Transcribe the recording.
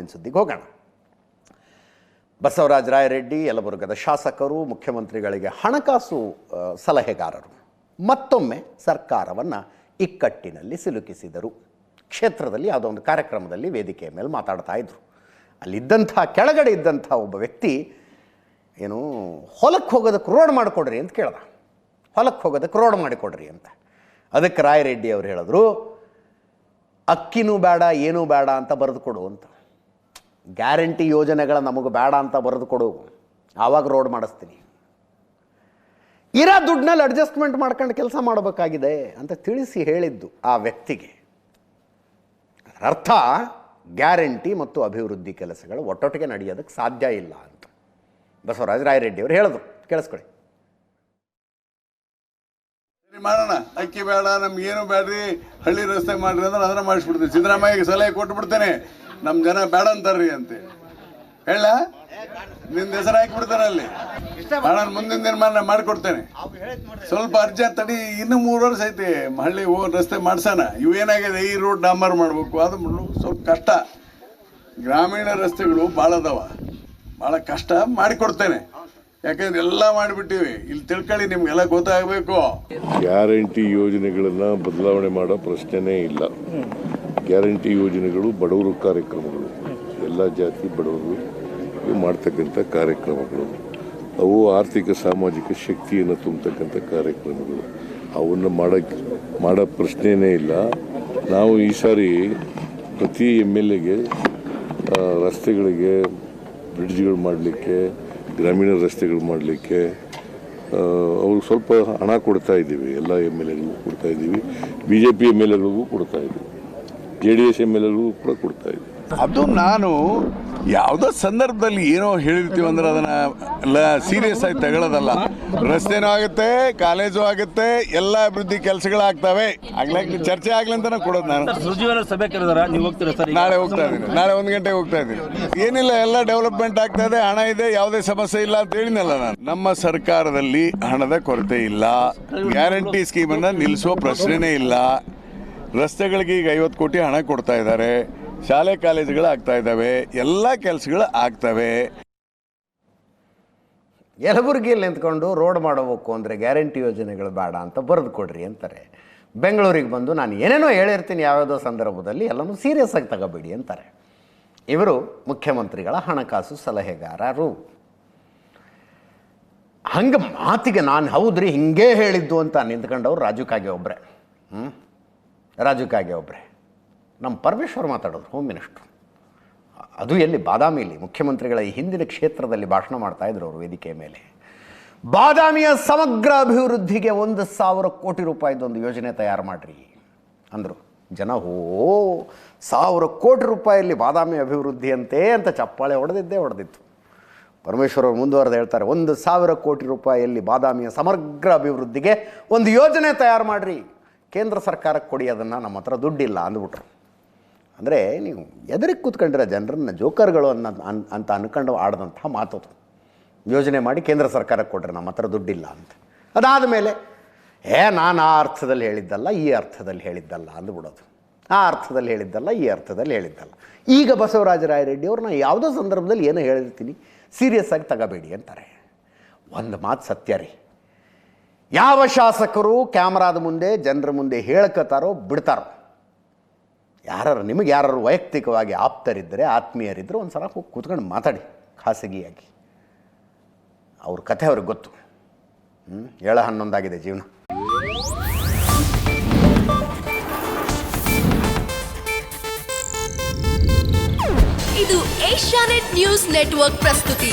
ಮುಂದಿನ ಸುದ್ದಿಗೆ ಹೋಗೋಣ. ಬಸವರಾಜ ರಾಯರೆಡ್ಡಿ, ಯಲಬುರ್ಗದ ಶಾಸಕರು, ಮುಖ್ಯಮಂತ್ರಿಗಳಿಗೆ ಹಣಕಾಸು ಸಲಹೆಗಾರರು ಮತ್ತೊಮ್ಮೆ ಸರ್ಕಾರವನ್ನು ಇಕ್ಕಟ್ಟಿನಲ್ಲಿ ಸಿಲುಕಿಸಿದರು. ಕ್ಷೇತ್ರದಲ್ಲಿ ಯಾವುದೋ ಒಂದು ಕಾರ್ಯಕ್ರಮದಲ್ಲಿ ವೇದಿಕೆಯ ಮೇಲೆ ಮಾತಾಡ್ತಾ ಇದ್ರು. ಅಲ್ಲಿದ್ದಂಥ, ಕೆಳಗಡೆ ಇದ್ದಂಥ ಒಬ್ಬ ವ್ಯಕ್ತಿ ಏನು, ಹೊಲಕ್ಕೆ ಹೋಗೋದಕ್ಕೆ ರೋಡ್ ಮಾಡಿಕೊಡ್ರಿ ಅಂತ ಕೇಳ್ದ. ಹೊಲಕ್ಕೆ ಹೋಗೋದಕ್ಕೆ ರೋಡ್ ಮಾಡಿಕೊಡ್ರಿ ಅಂತ. ಅದಕ್ಕೆ ರಾಯರೆಡ್ಡಿ ಅವರು ಹೇಳಿದ್ರು, ಅಕ್ಕಿನೂ ಬೇಡ, ಏನೂ ಬೇಡ ಅಂತ ಬರೆದು ಕೊಡು ಅಂತ. ಗ್ಯಾರಂಟಿ ಯೋಜನೆಗಳ ನಮಗೆ ಬೇಡ ಅಂತ ಬರೆದು ಕೊಡು. ಆವಾಗ ರೋಡ್ ಮಾಡಿಸ್ತೀನಿ. ಇರೋ ದುಡ್ಡಿನಲ್ಲಿ ಅಡ್ಜಸ್ಟ್ಮೆಂಟ್ ಮಾಡ್ಕೊಂಡು ಕೆಲಸ ಮಾಡಬೇಕಾಗಿದೆ ಅಂತ ತಿಳಿಸಿ ಹೇಳಿದ್ದು ಆ ವ್ಯಕ್ತಿಗೆ. ಅರ್ಥ ಗ್ಯಾರಂಟಿ ಮತ್ತು ಅಭಿವೃದ್ಧಿ ಕೆಲಸಗಳು ಒಟ್ಟೊಟ್ಟಿಗೆ ನಡೆಯೋದಕ್ಕೆ ಸಾಧ್ಯ ಇಲ್ಲ ಅಂತ. ಬಸವರಾಜ ರಾಯರೆಡ್ಡಿ ಅವರು ಹೇಳಿದ್ರು. ಕೇಳಿಸ್ಕೊಳ್ಳಿ. ಮಾಡೋಣ. ಅಕ್ಕಿ ಬೇಡ ನಮ್ಗೇನು ಬೇಡ್ರಿ ಹಳ್ಳಿ ರಸ್ತೆ ಮಾಡ್ರಿ ಅಂದ್ರೆ ಅದನ್ನ ಮಾಡಿಸ್ಬಿಡ್ತೀನಿ. ಸಿದ್ದರಾಮಯ್ಯಗೆ ಸಲಹೆ ಕೊಟ್ಟು ಬಿಡ್ತೇನೆ ನಮ್ಮ ಜನ ಬೇಡ ಅಂತಾರ್ರಿ ಅಂತೆ. ಹೇಳ? ನಿಂದ ಹೆಸರು ಹಾಕಿಬಿಡ್ತಾನೆ ಅಲ್ಲಿ. ನಾನು ಮುಂದಿನ ನಿರ್ಮಾಣ ಮಾಡಿಕೊಡ್ತೇನೆ. ಸ್ವಲ್ಪ ಅರ್ಜಿ ತಡಿ, ಇನ್ನು ಮೂರು ವರ್ಷ ಐತಿ. ಹಳ್ಳಿ ಹೋ ರಸ್ತೆ ಮಾಡ್ಸೋಣ. ಇವೇನಾಗಿದೆ ಈ ರೋಡ್ ಡಾಂಬರ್ ಮಾಡಬೇಕು. ಅದು ಸ್ವಲ್ಪ ಕಷ್ಟ. ಗ್ರಾಮೀಣ ರಸ್ತೆಗಳು ಭಾಳ ಅದಾವ. ಭಾಳ ಕಷ್ಟ ಮಾಡಿಕೊಡ್ತೇನೆ. ಯಾಕಂದ್ರೆ ಎಲ್ಲ ಮಾಡಿಬಿಟ್ಟಿವಿ. ಇಲ್ಲಿ ತಿಳ್ಕೊಳ್ಳಿ, ನಿಮ್ಗೆಲ್ಲ ಗೊತ್ತಾಗಬೇಕು. ಗ್ಯಾರಂಟಿ ಯೋಜನೆಗಳನ್ನ ಬದಲಾವಣೆ ಮಾಡೋ ಪ್ರಶ್ನೆನೇ ಇಲ್ಲ. ಗ್ಯಾರಂಟಿ ಯೋಜನೆಗಳು ಬಡವರು ಕಾರ್ಯಕ್ರಮಗಳು. ಎಲ್ಲ ಜಾತಿ ಬಡವರು ಮಾಡ್ತಕ್ಕಂಥ ಕಾರ್ಯಕ್ರಮಗಳು. ಅವು ಆರ್ಥಿಕ, ಸಾಮಾಜಿಕ ಶಕ್ತಿಯನ್ನು ತುಂಬತಕ್ಕಂಥ ಕಾರ್ಯಕ್ರಮಗಳು. ಅವನ್ನು ಮಾಡೋಕ್ಕೆ ಮಾಡೋ ಪ್ರಶ್ನೆಯೇ ಇಲ್ಲ. ನಾವು ಈ ಸಾರಿ ಪ್ರತಿ ಎಂ ಎಲ್ ಎಗೆ ರಸ್ತೆಗಳಿಗೆ ಬ್ರಿಡ್ಜ್ಗಳು ಮಾಡಲಿಕ್ಕೆ ಗ್ರಾಮೀಣ ರಸ್ತೆಗಳು ಮಾಡಲಿಕ್ಕೆ ಅವ್ರಿಗೆ ಸ್ವಲ್ಪ ಹಣ ಕೊಡ್ತಾ ಇದ್ದೀವಿ. ಎಲ್ಲ ಎಂ ಎಲ್ ಎಗಳಿಗೂ ಕೊಡ್ತಾ ಇದ್ದೀವಿ. B J P M L ಎಗಳಿಗೂ ಕೊಡ್ತಾ ಇದ್ದೀವಿ. J D S M L ಎಗಳಿಗೂ ಕೂಡ ಕೊಡ್ತಾ ಇದ್ದೀವಿ. ಅದು ನಾನು ಯಾವುದೋ ಸಂದರ್ಭದಲ್ಲಿ ಏನೋ ಹೇಳಿರ್ತೀವಿ ಅಂದ್ರೆ ಅದನ್ನು ಸೀರಿಯಸ್ ಆಗಿ ತಗೊಳ್ಳೋದಲ್ಲ ರಸ್ತೆನೂ ಆಗುತ್ತೆ ಕಾಲೇಜು ಆಗುತ್ತೆ ಎಲ್ಲ ಅಭಿವೃದ್ಧಿ ಕೆಲಸಗಳಾಗ್ತವೆ ಆಗ್ಲಾಕ್ ಚರ್ಚೆ ಆಗ್ಲಿ ಅಂತ ಕೊಡೋದು ನಾನು. ಸಭೆ ಕರೆದಾರ ನೀವು ಹೋಗ್ತೀರಾ ಸರ್ ನಾಳೆ ಹೋಗ್ತಾ ಇದ್ದೀನಿ. ನಾಳೆ ಒಂದು ಗಂಟೆಗೆ ಹೋಗ್ತಾ ಇದ್ದೀನಿ. ಏನಿಲ್ಲ ಎಲ್ಲ ಡೆವಲಪ್ಮೆಂಟ್ ಆಗ್ತಾ ಇದೆ ಹಣ ಇದೆ ಯಾವುದೇ ಸಮಸ್ಯೆ ಇಲ್ಲ ಅಂತ ಹೇಳಿನಲ್ಲ ನಾನು. ನಮ್ಮ ಸರ್ಕಾರದಲ್ಲಿ ಹಣದ ಕೊರತೆ ಇಲ್ಲ. ಗ್ಯಾರಂಟಿ ಸ್ಕೀಮನ್ನು ನಿಲ್ಲಿಸೋ ಪ್ರಶ್ನೆನೇ ಇಲ್ಲ. ರಸ್ತೆಗಳಿಗೆ ಈಗ ಐವತ್ತು ಕೋಟಿ ಹಣ ಕೊಡ್ತಾ ಇದ್ದಾರೆ. ಶಾಲೆ ಕಾಲೇಜುಗಳು ಆಗ್ತಾ ಇದ್ದಾವೆ. ಎಲ್ಲ ಕೆಲಸಗಳು ಆಗ್ತವೆ. ಯಲಬುರ್ಗಿಯಲ್ಲಿ ನಿಂತ್ಕೊಂಡು ರೋಡ್ ಮಾಡಬೇಕು ಅಂದರೆ ಗ್ಯಾರಂಟಿ ಯೋಜನೆಗಳು ಬೇಡ ಅಂತ ಬರೆದು ಕೊಡ್ರಿ ಅಂತಾರೆ. ಬೆಂಗಳೂರಿಗೆ ಬಂದು ನಾನು ಏನೇನೋ ಹೇಳಿರ್ತೀನಿ ಯಾವ್ಯಾವುದೋ ಸಂದರ್ಭದಲ್ಲಿ ಎಲ್ಲನೂ ಸೀರಿಯಸ್ ಆಗಿ ತಗೋಬೇಡಿ ಅಂತಾರೆ. ಇವರು ಮುಖ್ಯಮಂತ್ರಿಗಳ ಹಣಕಾಸು ಸಲಹೆಗಾರರು. ಹಂಗೆ ಮಾತಿಗೆ ನಾನು ಹೌದ್ರಿ ಹಿಂಗೇ ಹೇಳಿದ್ದು ಅಂತ ನಿಂತ್ಕೊಂಡವ್ರು ರಾಜು ಕಾಗೆ ಒಬ್ಬರೇ ಹ್ಞೂ ರಾಜು ಕಾಗೆ ಒಬ್ಬರೇ ನಮ್ಮ ಪರಮೇಶ್ವರ್ ಮಾತಾಡೋದು ಹೋಮ್ ಮಿನಿಸ್ಟ್ರು ಅದು ಎಲ್ಲಿ ಬಾದಾಮಿಯಲ್ಲಿ ಮುಖ್ಯಮಂತ್ರಿಗಳ ಈ ಹಿಂದಿನ ಕ್ಷೇತ್ರದಲ್ಲಿ ಭಾಷಣ ಮಾಡ್ತಾ ಇದ್ರು ಅವರು ವೇದಿಕೆ ಮೇಲೆ. ಬಾದಾಮಿಯ ಸಮಗ್ರ ಅಭಿವೃದ್ಧಿಗೆ ಒಂದು ಸಾವಿರ ಕೋಟಿ ರೂಪಾಯಿದೊಂದು ಯೋಜನೆ ತಯಾರು ಮಾಡಿರಿ ಅಂದರು. ಜನ ಹೋ, ಸಾವಿರ ಕೋಟಿ ರೂಪಾಯಿಯಲ್ಲಿ ಬಾದಾಮಿ ಅಭಿವೃದ್ಧಿ ಅಂತೆ ಅಂತ ಚಪ್ಪಾಳೆ ಹೊಡೆದಿದ್ದೇ ಹೊಡೆದಿತ್ತು. ಪರಮೇಶ್ವರ ಅವರು ಮುಂದುವರೆದು ಹೇಳ್ತಾರೆ, ಒಂದು ಸಾವಿರ ಕೋಟಿ ರೂಪಾಯಿಯಲ್ಲಿ ಬಾದಾಮಿಯ ಸಮಗ್ರ ಅಭಿವೃದ್ಧಿಗೆ ಒಂದು ಯೋಜನೆ ತಯಾರು ಮಾಡಿರಿ. ಕೇಂದ್ರ ಸರ್ಕಾರಕ್ಕೆ ಕೊಡಿ, ಅದನ್ನು ನಮ್ಮ ಹತ್ರ ದುಡ್ಡಿಲ್ಲ ಅಂದ್ಬಿಟ್ರು. ಅಂದರೆ ನೀವು ಎದುರಿಗೆ ಕೂತ್ಕೊಂಡಿರೋ ಜನರನ್ನ ಜೋಕರ್ಗಳು ಅನ್ನೋ ಅನ್ ಅಂತ ಅನ್ಕೊಂಡು ಆಡಿದಂಥ ಮಾತು ಯೋಜನೆ ಮಾಡಿ ಕೇಂದ್ರ ಸರ್ಕಾರಕ್ಕೆ ಕೊಡ್ರಿ, ನಮ್ಮ ಹತ್ರ ದುಡ್ಡಿಲ್ಲ ಅಂತ. ಅದಾದ ಮೇಲೆ ಏ, ನಾನು ಆ ಅರ್ಥದಲ್ಲಿ ಹೇಳಿದ್ದಲ್ಲ, ಈ ಅರ್ಥದಲ್ಲಿ ಹೇಳಿದ್ದಲ್ಲ ಅಂದ್ಬಿಡೋದು ಆ ಅರ್ಥದಲ್ಲಿ ಹೇಳಿದ್ದಲ್ಲ, ಈ ಅರ್ಥದಲ್ಲಿ ಹೇಳಿದ್ದಲ್ಲ. ಈಗ ಬಸವರಾಜ ರಾಯರೆಡ್ಡಿ ಅವ್ರನ್ನ ಯಾವುದೋ ಸಂದರ್ಭದಲ್ಲಿ ಏನೋ ಹೇಳಿರ್ತೀನಿ, ಸೀರಿಯಸ್ ಆಗಿ ತಗೋಬೇಡಿ ಅಂತಾರೆ. ಒಂದು ಮಾತು ಸತ್ಯ ರೀ. ಯಾವ ಶಾಸಕರು ಕ್ಯಾಮ್ರಾದ ಮುಂದೆ, ಜನರ ಮುಂದೆ ಹೇಳ್ಕತಾರೋ, ಬಿಡ್ತಾರೋ? ಯಾರು ನಿಮಗೆ ಯಾರು ವೈಯಕ್ತಿಕವಾಗಿ ಆಪ್ತರಿದ್ದರೆ, ಆತ್ಮೀಯರಿದ್ದರೆ ಒಂದು ಸಲ ಹೋಗಿ ಕೂತ್ಕೊಂಡು ಮಾತಾಡಿ, ಖಾಸಗಿಯಾಗಿ. ಅವ್ರ ಕಥೆ ಅವ್ರಿಗೆ ಗೊತ್ತು. ಹ್ಞೂ ಏಳ ಹನ್ನೊಂದಾಗಿದೆ ಜೀವನ. ಇದು ಏಷ್ಯಾನೆಟ್ ನ್ಯೂಸ್ ನೆಟ್ವರ್ಕ್ ಪ್ರಸ್ತುತಿ.